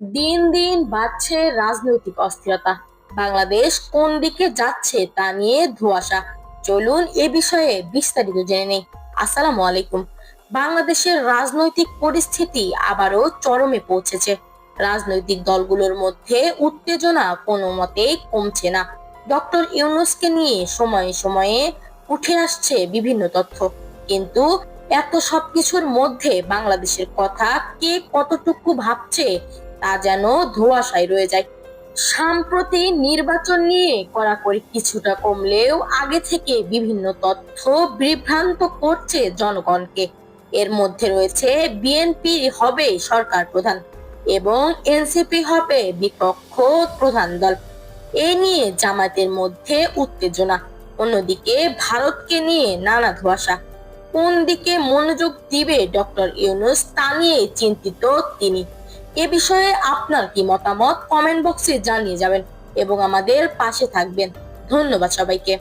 দিন দিন বাড়ছে রাজনৈতিক অস্থিরতা। বাংলাদেশ কোন দিকে যাচ্ছে তা নিয়ে ধোঁয়াশা। চলুন এ বিষয়ে বিস্তারিত জেনে নেই। আসসালামু আলাইকুম। বাংলাদেশের রাজনৈতিক পরিস্থিতি আবারও চরমে পৌঁছেছে। রাজনৈতিক দলগুলোর মধ্যে উত্তেজনা কোনো মতেই কমছে না। ডক্টর ইউনুসকে নিয়ে সময়ে সময়ে উঠে আসছে বিভিন্ন তথ্য। কিন্তু এত সবকিছুর মধ্যে বাংলাদেশের কথা কে কতটুকু ভাবছে তা যেন ধোঁয়াশায় রয়ে যায়। সাম্প্রতি নির্বাচন নিয়ে কড়াকড়ি কিছুটা কমলেও আগে থেকে বিভিন্ন তথ্য বিভ্রান্ত করছে জনগণকে। এর মধ্যে রয়েছে বিএনপি হবে সরকার প্রধান এবং এনসিপি হবে বিপক্ষ প্রধান দল। এ নিয়ে জামায়াতের মধ্যে উত্তেজনা। অন্যদিকে ভারতকে নিয়ে নানা ধোঁয়াশা। কোন দিকে মনোযোগ দিবে ডক্টর ইউনুস তা নিয়ে চিন্তিত তিনি। এ বিষয়ে আপনার কি মতামত? কমেন্ট বক্সে জানিয়ে যাবেন এবং আমাদের পাশে থাকবেন। ধন্যবাদ সবাইকে।